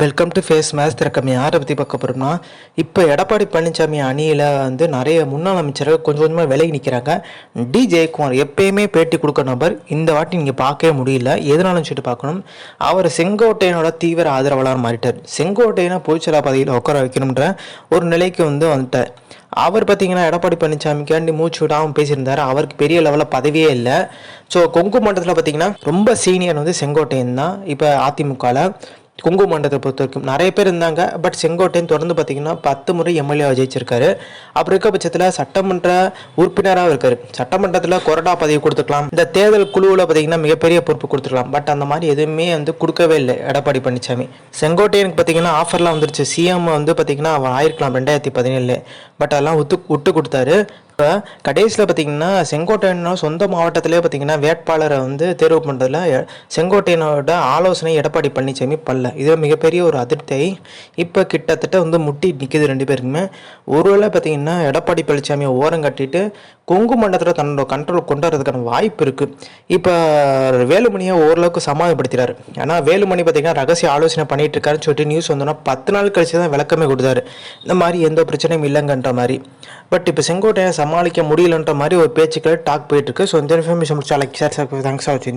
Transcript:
Welcome to face match திறக்கம். யாரை பற்றி பார்க்க போகிறோம்னா இப்போ எடப்பாடி பழனிசாமி அணியில் வந்து நிறைய முன்னாள் அமைச்சர்கள் கொஞ்சம் கொஞ்சமாக விலகி நிற்கிறாங்க டி ஜெயக்குமார் எப்பயுமே பேட்டி கொடுக்க நபர். இந்த வாட்டி நீங்கள் பார்க்கவே முடியல. எதனாலும் சொல்லிட்டு பார்க்கணும். அவர் செங்கோட்டையனோட தீவிர ஆதரவாளர் மாறிட்டார். செங்கோட்டையனை பொதுச்செயலா பதவியில் உட்கார வைக்கணுன்ற ஒரு நிலைக்கு வந்து வந்துட்டார். அவர் பார்த்தீங்கன்னா எடப்பாடி பழனிசாமிக்காண்டி மூச்சு விடாமல் பேசியிருந்தார். அவருக்கு பெரிய லெவலில் பதவியே இல்லை. ஸோ கொங்கு மண்டலத்தில் பார்த்தீங்கன்னா ரொம்ப சீனியர் வந்து செங்கோட்டையன் தான். இப்போ அதிமுகவில் கொங்கு மண்டலத்தை பொறுத்த வரைக்கும் நிறைய பேர் இருந்தாங்க. பட் செங்கோட்டையன் தொடர்ந்து பார்த்தீங்கன்னா பத்து முறை எம்எல்ஏ ஜெயிச்சிருக்காரு. அப்படி இருக்க பட்சத்தில் சட்டமன்ற உறுப்பினராக இருக்கார். சட்டமன்றத்தில் கொரடா பதவி கொடுத்துக்கலாம் இந்த தேர்தல் குழுவில் பார்த்தீங்கன்னா மிகப்பெரிய பொறுப்பு கொடுத்துக்கலாம் பட் அந்த மாதிரி எதுவுமே வந்து கொடுக்கவே இல்லை. எடப்பாடி பழனிசாமி செங்கோட்டையனுக்கு பார்த்தீங்கன்னா ஆஃபர்லாம் வந்துருச்சு. சிஎம் வந்து பார்த்தீங்கன்னா அவன் ஆயிருக்கலாம் ரெண்டாயிரத்தி பதினேழு பட் அதெல்லாம் ஒத்து விட்டு கொடுத்தாரு. இப்போ கடைசியில் பார்த்தீங்கன்னா செங்கோட்டையனோட சொந்த மாவட்டத்திலே பார்த்தீங்கன்னா வேட்பாளரை வந்து தேர்வு பண்ணுறதுல செங்கோட்டையனோட ஆலோசனை எடப்பாடி பழனிசாமி பண்ணல. இது மிகப்பெரிய ஒரு அதிருப்தியை இப்போ கிட்டத்தட்ட வந்து முட்டி நிற்கிது ரெண்டு பேருக்குமே. ஒருவேளை பார்த்தீங்கன்னா எடப்பாடி பழனிசாமியை ஓரம் கட்டிட்டு கொங்கு மண்டலத்தில் தன்னோட கண்ட்ரோல் கொண்டு வரதுக்கான வாய்ப்பு இருக்குது இப்போ வேலுமணியை ஓரளவுக்கு சமாதானப்படுத்துறாரு ஏன்னா வேலுமணி பார்த்தீங்கன்னா ரகசிய ஆலோசனை பண்ணிட்டு இருக்காருன்னு சொல்லிட்டு நியூஸ் வந்தோன்னா பத்து நாள் கழிச்சு தான் விளக்கமே கொடுத்தாரு. இந்த மாதிரி எந்த பிரச்சனையும் இல்லைங்கன்ற மாதிரி. பட் இப்போ செங்கோட்டையை சமாளிக்க முடியலன்ற மாதிரி ஒரு பேச்சுக்கள் டாக் போயிட்டு இருக்கு. ஸோ இந்த இன்ஃபர்மேஷன் முடிச்சு லைக் சார் தேங்க்ஸ் ஆச்சு